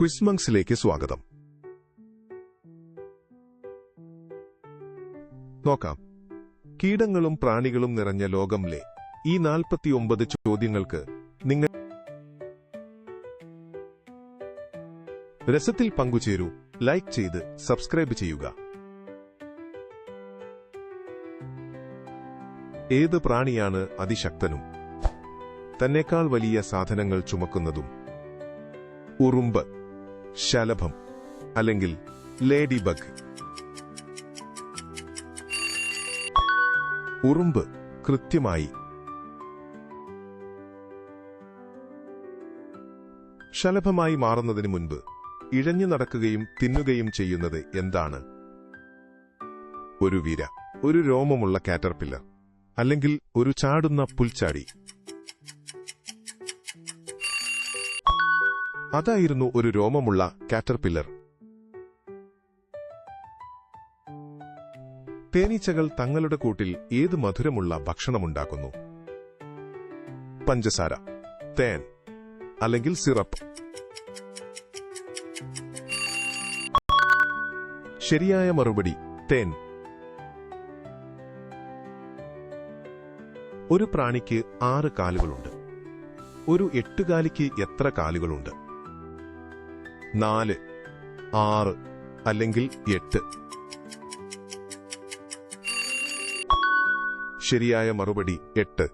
ക്വിസ്മങ്സിലേക്ക് സ്വാഗതം. നോക്കാം. കീടങ്ങളും പ്രാണികളും നിറഞ്ഞ ലോകംലെ ഈ നാൽപ്പത്തിയൊമ്പത് ചോദ്യങ്ങൾക്ക് നിങ്ങൾ രസത്തിൽ പങ്കുചേരൂ. ലൈക്ക് ചെയ്ത് സബ്സ്ക്രൈബ് ചെയ്യുക. ഏത് പ്രാണിയാണ് അതിശക്തനും? തന്നെക്കാൾ വലിയ സാധനങ്ങൾ ചുമക്കുന്നതും. ഉറുമ്പ്. ശലഭം അല്ലെങ്കിൽ ലേഡി ബഗ് ഉറുമ്പ് കൃത്യമായി. ശലഭമായി മാറുന്നതിന് മുൻപ് ഇഴഞ്ഞു നടക്കുകയും തിന്നുകയും ചെയ്യുന്നത് എന്താണ്? ഒരു വിര ഒരു രോമമുള്ള കാറ്റർപില്ലർ അല്ലെങ്കിൽ ഒരു ചാടുന്ന പുൽച്ചാടി. അതായിരുന്നു ഒരു രോമമുള്ള കാറ്റർപില്ലർ. തേനീച്ചകൾ തങ്ങളുടെ കൂട്ടിൽ ഏത് മധുരമുള്ള ഭക്ഷണമുണ്ടാക്കുന്നു? പഞ്ചസാര തേൻ അല്ലെങ്കിൽ സിറപ്പ്. ശരിയായ മറുപടി തേൻ. ഒരു പ്രാണിക്ക് ആറ് കാലുകളുണ്ട്. ഒരു എട്ടുകാലിക്ക് എത്ര കാലുകളുണ്ട്? നാല് ആറ് അല്ലെങ്കിൽ എട്ട്. ശരിയായ മറുപടി എട്ട്.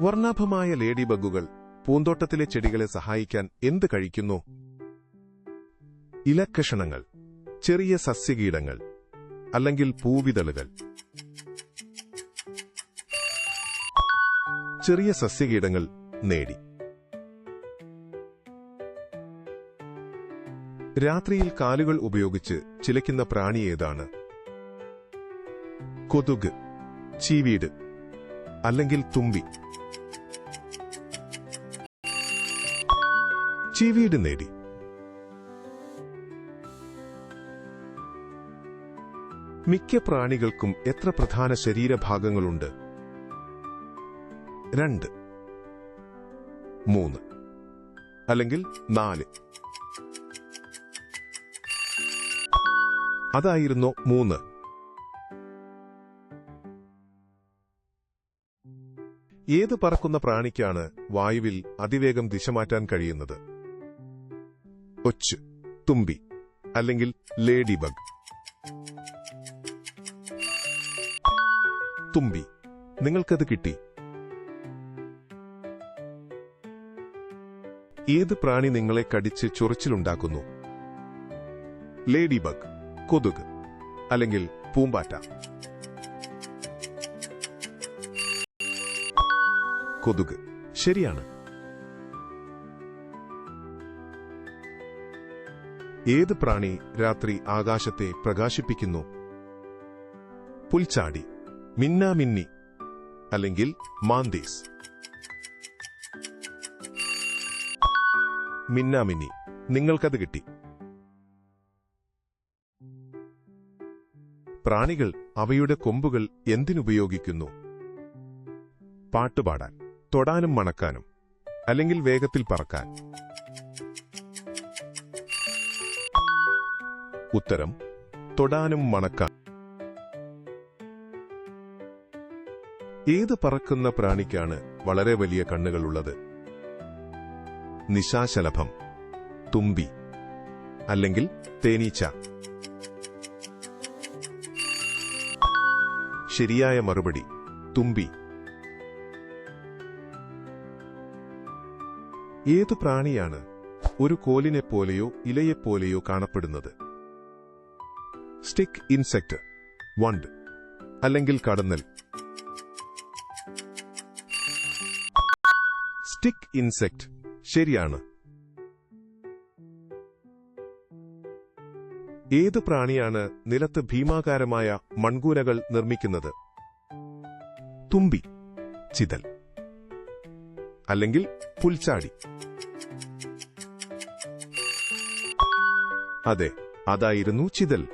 വർണാഭമായ ലേഡി ബഗുകൾ പൂന്തോട്ടത്തിലെ ചെടികളെ സഹായിക്കാൻ എന്ത് കഴിക്കുന്നു? ഇലക്കഷണങ്ങൾ ചെറിയ സസ്യകീടങ്ങൾ അല്ലെങ്കിൽ പൂവിതളുകൾ. ചെറിയ സസ്യകീടങ്ങൾ നേടി. രാത്രിയിൽ കാലുകൾ ഉപയോഗിച്ച് ചിലയ്ക്കുന്ന പ്രാണി ഏതാണ്? കൊതുക് ചീവീട് അല്ലെങ്കിൽ തുമ്പി. ചീവീട് നേടി. മിക്ക പ്രാണികൾക്കും എത്ര പ്രധാന ശരീരഭാഗങ്ങളുണ്ട്? രണ്ട്. മൂന്ന്. അല്ലെങ്കിൽ നാല്. അതായിരുന്നു മൂന്ന്. ഏത് പറക്കുന്ന പ്രാണിക്കാണ് വായുവിൽ അതിവേഗം ദിശ മാറ്റാൻ കഴിയുന്നത്? ഒച്ച് തുമ്പി അല്ലെങ്കിൽ ലേഡി ബഗ് തുമ്പി. നിങ്ങൾക്കത് കിട്ടി. ഏത് പ്രാണി നിങ്ങളെ കടിച്ച് ചൊറിച്ചിലുണ്ടാക്കുന്നു? ലേഡി ബഗ് കൊതുക് അല്ലെങ്കിൽ പൂമ്പാറ്റ. കൊതുക് ശരിയാണ്. ഏത് പ്രാണി രാത്രി ആകാശത്തെ പ്രകാശിപ്പിക്കുന്നു? പുൽച്ചാടി മിന്നാമിന്നി അല്ലെങ്കിൽ മാന്തീസ്. മിന്നാമിന്നി. നിങ്ങൾക്കത് കിട്ടി. പ്രാണികൾ അവയുടെ കൊമ്പുകൾ എന്തിനുപയോഗിക്കുന്നു? പാട്ടുപാടാൻ തൊടാനും മണക്കാനും അല്ലെങ്കിൽ വേഗത്തിൽ പറക്കാൻ. ഉത്തരം തൊടാനും മണക്കാൻ. ഏത് പറക്കുന്ന പ്രാണിക്കാണ് വളരെ വലിയ കണ്ണുകളുള്ളത്? നിശാശലഭം തുമ്പി അല്ലെങ്കിൽ തേനീച്ച. ശരിയായ മറുപടി തുമ്പി. ഏതു പ്രാണിയാണ് ഒരു കോലിനെപ്പോലെയോ ഇലയെപ്പോലെയോ കാണപ്പെടുന്നത്? സ്റ്റിക്ക് ഇൻസെക്ട് വണ്ട് അല്ലെങ്കിൽ കടന്നൽ. സ്റ്റിക്ക് ഇൻസെക്ട് ശരിയാണ്. ഏത് പ്രാണിയാണ് നിലത്ത് ഭീമാകാരമായ മൺകൂനകൾ നിർമ്മിക്കുന്നത്? തുമ്പി ചിതൽ അല്ലെങ്കിൽ പുൽച്ചാടി. അതെ അതായിരുന്നു ചിതൽ.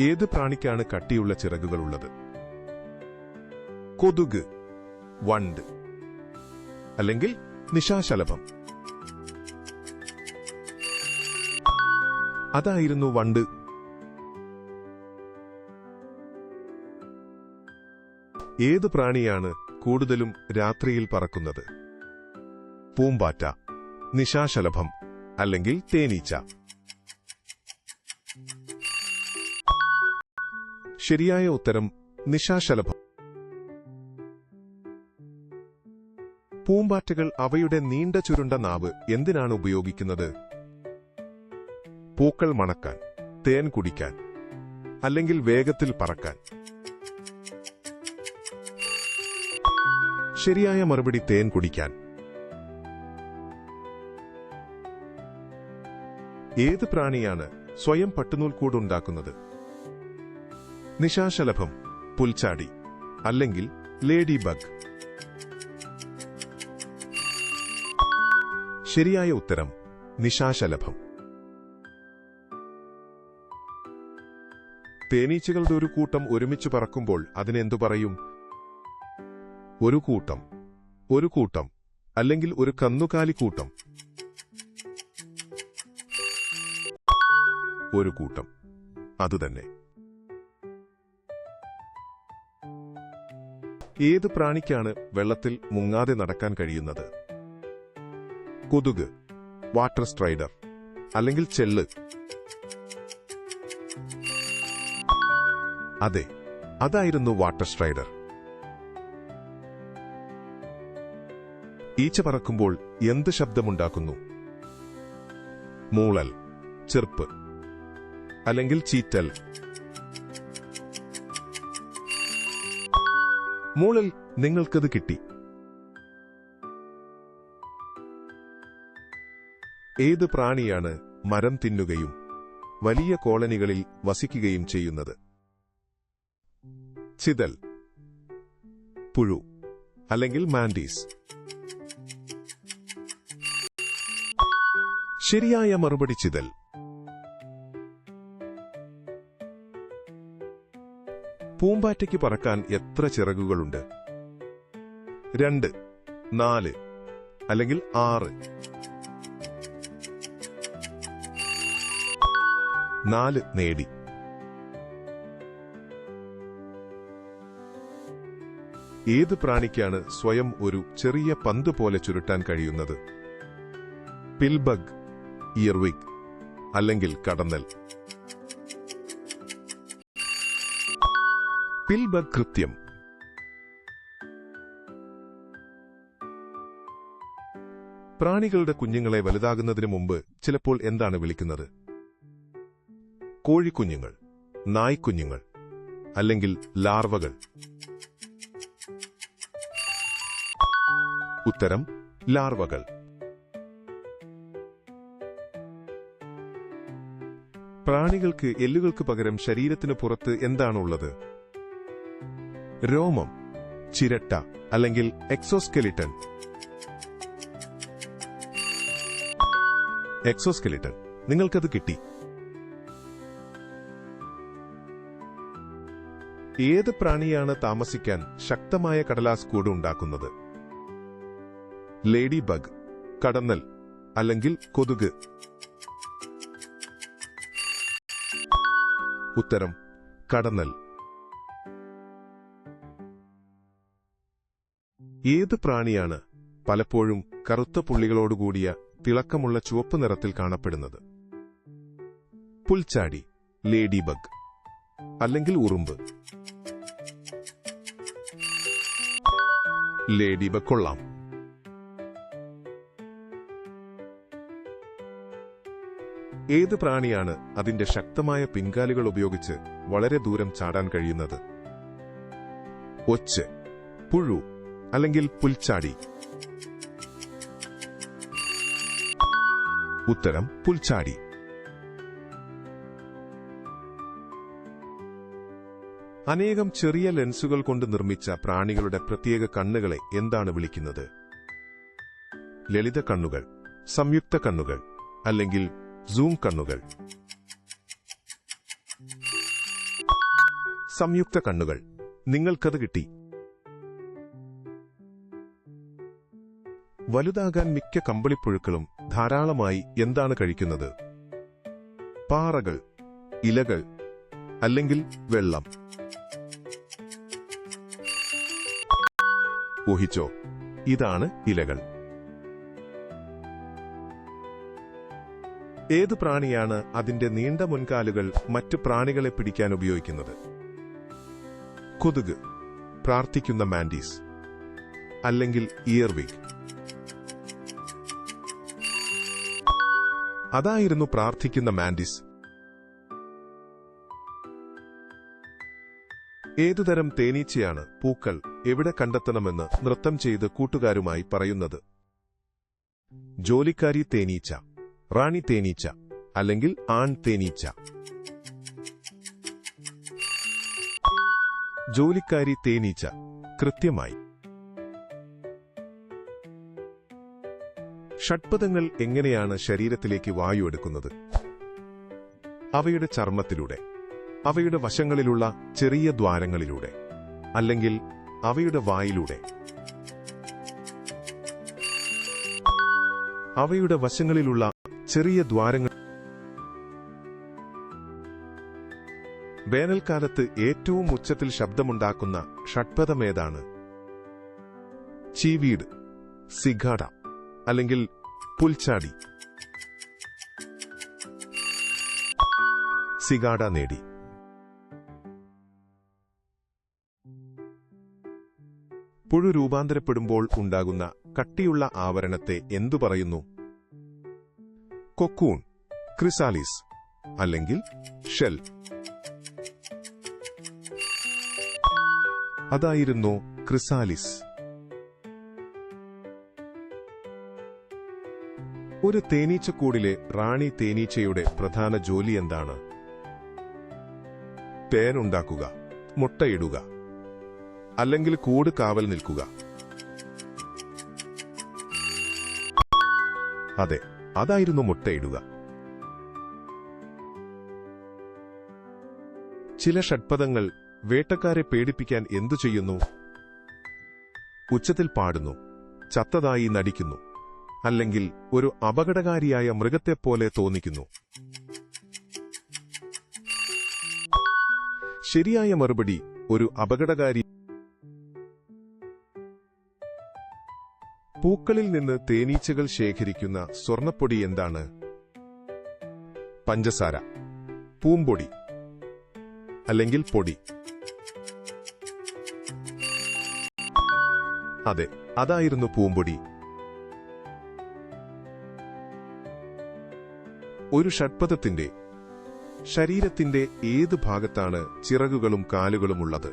ഏത് പ്രാണിക്കാണ് കട്ടിയുള്ള ചിറകുകളുള്ളത്? കൊതുക് വണ്ട്. അല്ലെങ്കിൽ നിശാശലഭം. അതായിരുന്നു വണ്ട്. ഏത് പ്രാണിയാണ് കൂടുതലും രാത്രിയിൽ പറക്കുന്നത്? പൂമ്പാറ്റ നിശാശലഭം അല്ലെങ്കിൽ തേനീച്ച? ശരിയായ ഉത്തരം നിശാശലഭം. പൂമ്പാറ്റകൾ അവയുടെ നീണ്ട ചുരുണ്ട നാവ് എന്തിനാണ് ഉപയോഗിക്കുന്നത്? പൂക്കൾ മണക്കാൻ തേൻ കുടിക്കാൻ അല്ലെങ്കിൽ വേഗത്തിൽ പറക്കാൻ. ശരിയായ മറുപടി തേൻ കുടിക്കാൻ. ഏത് പ്രാണിയാണ് സ്വയം പട്ടുനൂൽ ഉണ്ടാക്കുന്നത് നിശാശലഭം പുൽച്ചാടി അല്ലെങ്കിൽ ലേഡി ബഗ്. ശരിയായ ഉത്തരം നിശാശലഭം. തേനീച്ചകളുടെ ഒരു കൂട്ടം ഒരുമിച്ച് പറക്കുമ്പോൾ അതിനെന്തു പറയും? ഒരു കൂട്ടം ഒരു കൂട്ടം അല്ലെങ്കിൽ ഒരു കന്നുകാലി കൂട്ടം. ഒരു കൂട്ടം അതുതന്നെ ഏത് പ്രാണിക്കാണ് വെള്ളത്തിൽ മുങ്ങാതെ നടക്കാൻ കഴിയുന്നത്? കൊതുക് വാട്ടർ സ്ട്രൈഡർ അല്ലെങ്കിൽ ചെല്ല് അതെ അതായിരുന്നു വാട്ടർ സ്ട്രൈഡർ. ഈച്ച പറക്കുമ്പോൾ എന്ത് ശബ്ദമുണ്ടാക്കുന്നു? മൂളൽ ചെറുപ്പ് അല്ലെങ്കിൽ ചീറ്റൽ. മൂളൽ നിങ്ങൾക്കത് കിട്ടി. ഏത് പ്രാണിയാണ് മരം തിന്നുകയും വലിയ കോളനികളിൽ വസിക്കുകയും ചെയ്യുന്നത്? ചിതൽ പുഴു അല്ലെങ്കിൽ മാൻഡീസ്? ശരിയായ മറുപടി ചിതൽ. പൂമ്പാറ്റയ്ക്ക് പറക്കാൻ എത്ര ചിറകുകളുണ്ട്? രണ്ട് നാല് അല്ലെങ്കിൽ ആറ്? നാല് നേടി. ഏത് പ്രാണിക്കാണ് സ്വയം ഒരു ചെറിയ പന്ത് പോലെ ചുരുട്ടാൻ കഴിയുന്നത്? പിൽബഗ് ഇയർവിഗ് അല്ലെങ്കിൽ കടന്നൽ. പിൽബഗ് കൃത്യം. പ്രാണികളുടെ കുഞ്ഞുങ്ങളെ വലുതാകുന്നതിന് മുമ്പ് ചിലപ്പോൾ എന്താണ് വിളിക്കുന്നത്? കോഴിക്കുഞ്ഞുങ്ങൾ നായ്ക്കുഞ്ഞുങ്ങൾ അല്ലെങ്കിൽ ലാർവകൾ. ഉത്തരം ലാർവകൾ. പ്രാണികൾക്ക് എല്ലുകൾക്ക് പകരം ശരീരത്തിന് പുറത്ത് എന്താണുള്ളത്? രോമം ചിരട്ട അല്ലെങ്കിൽ എക്സോസ്കെലിറ്റൻ. എക്സോസ്കെലിറ്റൻ. നിങ്ങൾക്കത് കിട്ടി. ഏത് പ്രാണിയാണ് താമസിക്കാൻ ശക്തമായ കടലാസ് കൂട് ഉണ്ടാക്കുന്നത്? ലേഡി ബഗ് കടന്നൽ അല്ലെങ്കിൽ കൊതുക്? ഉത്തരം കടന്നൽ. ഏത് പ്രാണിയാണ് പലപ്പോഴും കറുത്ത പുള്ളികളോടുകൂടിയ തിളക്കമുള്ള ചുവപ്പ് നിറത്തിൽ കാണപ്പെടുന്നത്? പുൽച്ചാടി ലേഡി ബഗ് അല്ലെങ്കിൽ ഉറുമ്പ്. ലേഡി കൊള്ളാം. ഏത് പ്രാണിയാണ് അതിന്റെ ശക്തമായ പിൻകാലുകൾ ഉപയോഗിച്ച് വളരെ ദൂരം ചാടാൻ കഴിയുന്നത്? ഒച്ച് പുഴു അല്ലെങ്കിൽ പുൽച്ചാടി? ഉത്തരം പുൽച്ചാടി. അനേകം ചെറിയ ലെൻസുകൾ കൊണ്ട് നിർമ്മിച്ച പ്രാണികളുടെ പ്രത്യേക കണ്ണുകളെ എന്താണ് വിളിക്കുന്നത്? ലളിത കണ്ണുകൾ സംയുക്ത കണ്ണുകൾ അല്ലെങ്കിൽ സൂം കണ്ണുകൾ. സംയുക്ത കണ്ണുകൾ നിങ്ങൾക്കത് കിട്ടി. വലുതാകാൻ മിക്ക കമ്പളിപ്പുഴുക്കളും ധാരാളമായി എന്താണ് കഴിക്കുന്നത്? പാറകൾ ഇലകൾ അല്ലെങ്കിൽ വെള്ളം. ഊഹിച്ചോ? ഇതാണ് ഇലകൾ. ഏത് പ്രാണിയാണ് അതിന്റെ നീണ്ട മുൻകാലുകൾ മറ്റു പ്രാണികളെ പിടിക്കാൻ ഉപയോഗിക്കുന്നത്? കൊതുക് പ്രാർത്ഥിക്കുന്ന മാൻഡീസ് അല്ലെങ്കിൽ ഇയർവിഗ്. അതായിരുന്നു പ്രാർത്ഥിക്കുന്ന മാൻഡിസ്. ഏതുതരം തേനീച്ചയാണ് പൂക്കൾ എവിടെ കണ്ടെത്തണമെന്ന് നൃത്തം ചെയ്ത് കൂട്ടുകാരുമായി പറയുന്നത്? ജോലിക്കാരി തേനീച്ച റാണി തേനീച്ച അല്ലെങ്കിൽ ആൺ തേനീച്ച. ജോലിക്കാരി തേനീച്ച കൃത്യമായി. ഷഡ്പഥങ്ങൾ എങ്ങനെയാണ് ശരീരത്തിലേക്ക് വായു എടുക്കുന്നത്? അവയുടെ ചർമ്മത്തിലൂടെ. അവയുടെ വശങ്ങളിലുള്ള ചെറിയ ദ്വാരങ്ങളിലൂടെ അല്ലെങ്കിൽ അവയുടെ വായിലൂടെ. അവയുടെ വശങ്ങളിലുള്ള ചെറിയ ദ്വാരങ്ങൾ. വേനൽക്കാലത്ത് ഏറ്റവും ഉച്ചത്തിൽ ശബ്ദമുണ്ടാക്കുന്ന ഷഡ്പഥമേതാണ്? ചീവീട് സിഗാഡ അല്ലെങ്കിൽ പുൽച്ചാടി. സിഗാഡ നേടി. പുഴു രൂപാന്തരപ്പെടുമ്പോൾ ഉണ്ടാകുന്ന കട്ടിയുള്ള ആവരണത്തെ എന്തു പറയുന്നു? കൊക്കൂൺ ക്രിസാലിസ് അല്ലെങ്കിൽ ഷെൽ. അതായിരുന്നു ക്രിസാലിസ്. ഒരു തേനീച്ചക്കൂടിലെ റാണി തേനീച്ചയുടെ പ്രധാന ജോലി എന്താണ്? തേനുണ്ടാക്കുക മുട്ടയിടുക. അല്ലെങ്കിൽ കൂട് കാവൽ നിൽക്കുക. അതെ അതായിരുന്നു മുട്ടയിടുക ചില ഷഡ്പദങ്ങൾ വേട്ടക്കാരെ പേടിപ്പിക്കാൻ എന്തു ചെയ്യുന്നു? ഉച്ചത്തിൽ പാടുന്നു ചത്തതായി നടിക്കുന്നു അല്ലെങ്കിൽ ഒരു അപകടകാരിയായ മൃഗത്തെപ്പോലെ തോന്നിക്കുന്നു. ശരിയായ മറുപടി ഒരു അപകടകാരി പൂക്കളിൽ നിന്ന് തേനീച്ചകൾ ശേഖരിക്കുന്ന സ്വർണപ്പൊടി എന്താണ്? പഞ്ചസാര പൂമ്പൊടി അല്ലെങ്കിൽ പൊടി. അതെ അതായിരുന്നു പൂമ്പൊടി. ഒരു ഷഡ്പഥത്തിന്റെ ശരീരത്തിന്റെ ഏത് ഭാഗത്താണ് ചിറകുകളും കാലുകളും ഉള്ളത്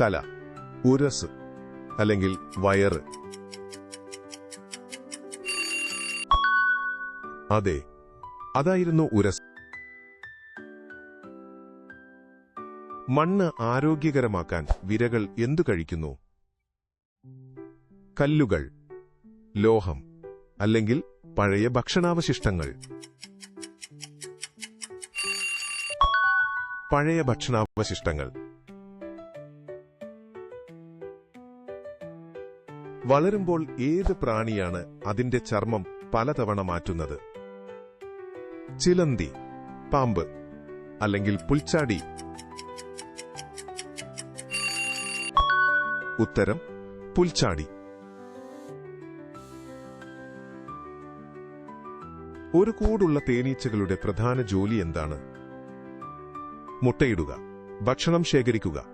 തല ഉരസ് അല്ലെങ്കിൽ വയറ്. അതെ അതായിരുന്നു ഉരസ്. മണ്ണ് ആരോഗ്യകരമാക്കാൻ വിരകൾ എന്തു കഴിക്കുന്നു? കല്ലുകൾ ലോഹം അല്ലെങ്കിൽ പഴയ ഭക്ഷണാവശിഷ്ടങ്ങൾ. പഴയ ഭക്ഷണാവശിഷ്ടങ്ങൾ. വളരുമ്പോൾ ഏത് പ്രാണിയാണ് അതിന്റെ ചർമ്മം പലതവണ മാറ്റുന്നത്? ചിലന്തി പാമ്പ് അല്ലെങ്കിൽ പുൽച്ചാടി? ഉത്തരം പുൽച്ചാടി. ഒരു കൂടുള്ള തേനീച്ചകളുടെ പ്രധാന ജോലി എന്താണ്? മുട്ടയിടുക ഭക്ഷണം ശേഖരിക്കുക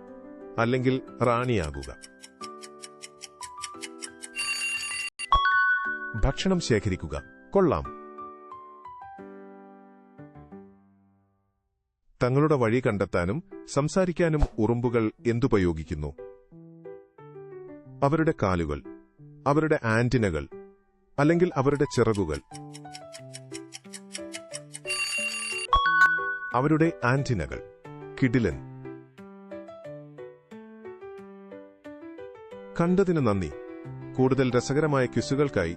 അല്ലെങ്കിൽ റാണിയാകുക. ഭക്ഷണം ശേഖരിക്കുക. കൊള്ളാം. തങ്ങളുടെ വഴി കണ്ടെത്താനും സംസാരിക്കാനും ഉറുമ്പുകൾ എന്തുപയോഗിക്കുന്നു? അവരുടെ കാലുകൾ അവരുടെ ആന്റിനകൾ അല്ലെങ്കിൽ അവരുടെ ചിറകുകൾ. അവരുടെ ആന്റിനകൾ കിടിലൻ. കണ്ടതിന് നന്ദി. കൂടുതൽ രസകരമായ ക്വിസുകൾക്കായി